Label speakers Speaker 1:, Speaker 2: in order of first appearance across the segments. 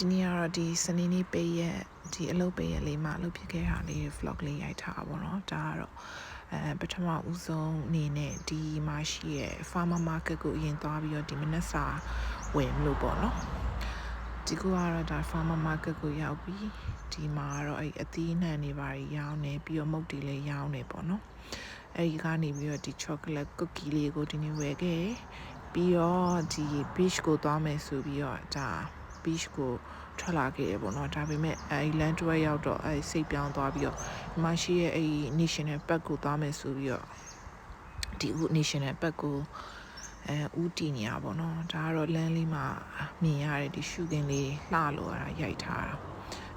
Speaker 1: ဒီနေ့ကတော့ဒီစနေနေ့ပေးရက်ဒီအလုပ်ပေးရက်လေးမှာအလုပ်ဖြစ်ခဲ့တာလေး vlog လေးရိုက်ထားတာပေါ့နော်ဒါကတော့အဲပထမဦးဆုံးအနေနဲ့ဒီမှာရှိရဲ့ farmer market ကိုအရင်သွားပြီးတော့ဒီမနက်စာဝယ်မလို့ပေါ့နော်ဒီကူကတော့ဒါ farmer market ကိုရောက်ပြီးဒီမှာကတော့အဲ့အသီးနှံတွေပါရောင်းနေပြီးတော့မုတ်တွေလည်းရောင်းနေပေါ့နော်အဲ့ဒီကနေပြီးတော့ဒီ chocolate cookie လေးကိုဒီနေ့ဝယ်ခဲ့ပြီးတော့ဒီ beach ကိုသွားမယ်ဆိုပြီးတော့ဒါ beach ကိုထွက်လာခဲ့ရပေါ့နော်ဒါပေမဲ့အဲ land tour ရောက်တော့အဲစိတ်ပြောင်းသွားပြီးတော့ဒီမှာရှိရဲ့အဲ national park ကိုသွားမယ်ဆိုပြီးတော့ဒီဦး national park ကိုအဲဦးတည်နေရပါတော့ဒါကတော့လမ်းလေးမှာမြင်ရတဲ့ဒီရှုခင်းလေးလှလို့ရတာရိုက်ထားတာ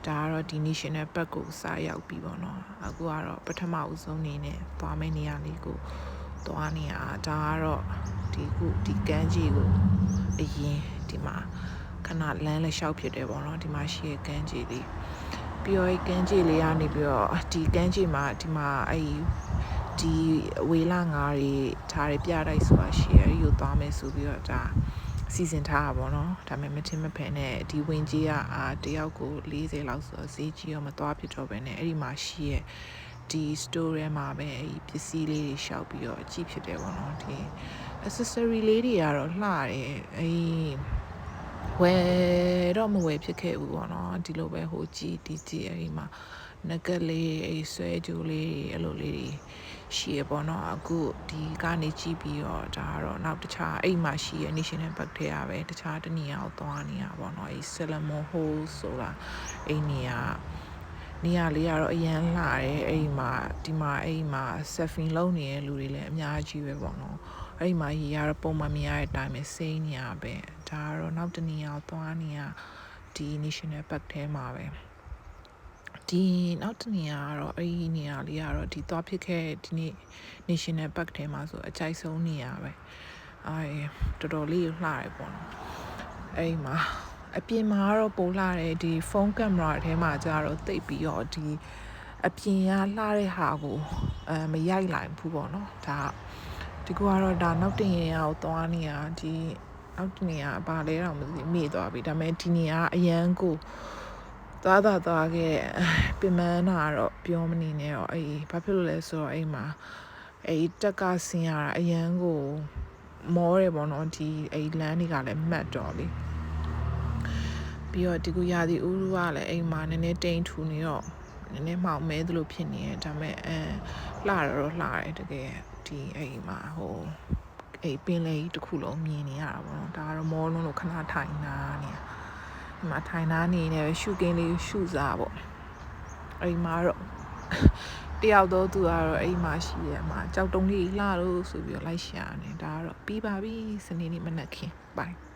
Speaker 1: ဒါကတော့ဒီ national park ကိုစားရောက်ပြီပေါ့နော်အခုကတော့ပထမဦးဆုံးနေနဲ့သွားမယ့်နေရာလေးကိုသွားနေရဒါကတော့ဒီခုဒီကမ်းခြေကိုအရင်ဒီမှာခ ဏလမ်းလည်းလျှောက်ဖြစ်တယ်ပေါ့နော်ဒီမှာရှိရဲ့ကမ်းခြေလေးပြီးတော့အဲ့ကမ်းခြေလေးကနေပြီးတော့ဒီကမ်းခြေမှာဒီမှာအဲ့ဒီဝေလာငါးတွေထားရပြတိုက်ဆိုတာရှိရအဲ့ဒီကိုသွားမယ်ဆိုပြီးတော့ဒါစီစဉ်ထားတာပေါ့နော်ဒါပေမဲ့မထင်မဖန်နဲ့ဒီဝင်ကြီးကအာတယောက်ကို40လောက်ဆိုတော့ဈေးကြီးရောမသွားဖြစ်တော့ဘဲနဲ့အဲ့ဒီမှာရှိရဲ့ဒီ store ထဲမှာပဲအဲ့ဒီပစ္စည်းလေးတွေရှောက်ပြီးတော့အကြည့်ဖြစ်တယ်ပေါ့နော်ဒီ accessory လေးတွေကတော့လှတယ်အဲ့ ဝယ်တော့မဝယ်ဖြစ်ခဲ့ဘူးပေါ့နော်ဒီလိုပဲဟိုကြည့်ဒီကြည့်အဲ့ဒီမှာနဂတ်လေးအဲ့ဆွဲကြိုးလေးအဲ့လိုလေးတွေရှိရပေါ့နော်အခုဒီကနေကြည့်ပြီးတော့ဒါကတော့နောက်တခြားအဲ့မှာရှိရ national park ထဲရပဲတခြားတနေရာကိုသွားနေရပေါ့နော်အဲ့ Salmon Hole ဆိုတာအဲ့နေရာနေရာလေးကတော့အရန်လှတယ်အဲ့ဒီမှာဒီမှာအဲ့ဒီမှာ surfing လုပ်နေတဲ့လူတွေလည်းအများကြီးပဲပေါ့နော်အဲ့ဒီမှာရေရတော့ပုံမှန်မြင်ရတဲ့အတိုင်းပဲစိမ့်နေရပဲဒါကတော့နောက်တနေရာကိုသွားနေရဒီ national park ထဲမှာပဲဒီနောက်တနေရာကတော့အဲ့ဒီနေရာလေးကတော့ဒီသွားဖြစ်ခဲ့ဒီနေ့ national park ထဲမှာဆိုအကြိုက်ဆုံးနေရာပဲအဲတော်တော်လေးလှတယ်ပေါ့နော်အဲ့ဒီမှာအပြင်မှာကတော့ပိုလှတယ်ဒီဖုန်းကင်မရာထဲမှာကျတော့တိတ်ပြီးတော့ဒီအပြင်ကလှတဲ့ဟာကိုအဲမရိုက်လိုက်ဘူးပေါ့နော်ဒါ ဒီကူကတော့ဒါနောက်တင်ရင်အောင်သွားနေရဒီနောက်တနေရာဘာလဲတော့မသိမေ့သွားပြီဒါပေမဲ့ဒီနေရာအရန်ကိုသွားသွားသွားခဲ့ပင်မနာတော့ပြောမနေနဲ့တော့အေးဘာဖြစ်လို့လဲဆိုတော့အိမ်မှာအေးတက်ကဆင်းရတာအရန်ကိုမောတယ်ပေါ့နော်ဒီအေးလမ်းတွေကလည်းမှတ်တော့လေပြီးတော့ဒီကူရာဒီဥရုကလည်းအိမ်မှာနည်းနည်းတိမ်ထူနေတော့နည်းနည်းမှောင်မဲသလိုဖြစ်နေတယ်ဒါပေမဲ့အဲလှတော့လှတယ်တကယ် ဒီအိမ်မှာဟိုအဲ့ပင်လေကြီးတစ်ခုလုံးမြင်နေရတာပေါ့နော်ဒါကတော့မောလုံးလို့ခဏထိုင်နာနေဒီမှာထိုင်နာနေနေပဲရှုကင်းလေးရှုစားပေါ့အဲ့မှာတော့တယောက်တော့သူကတော့အဲ့မှာရှိရမှာကြောက်တုံးလေးလှလို့ဆိုပြီးတော့လိုက်ရှာနေဒါကတော့ပြီးပါပြီစနေနေ့မနက်ခင်း bye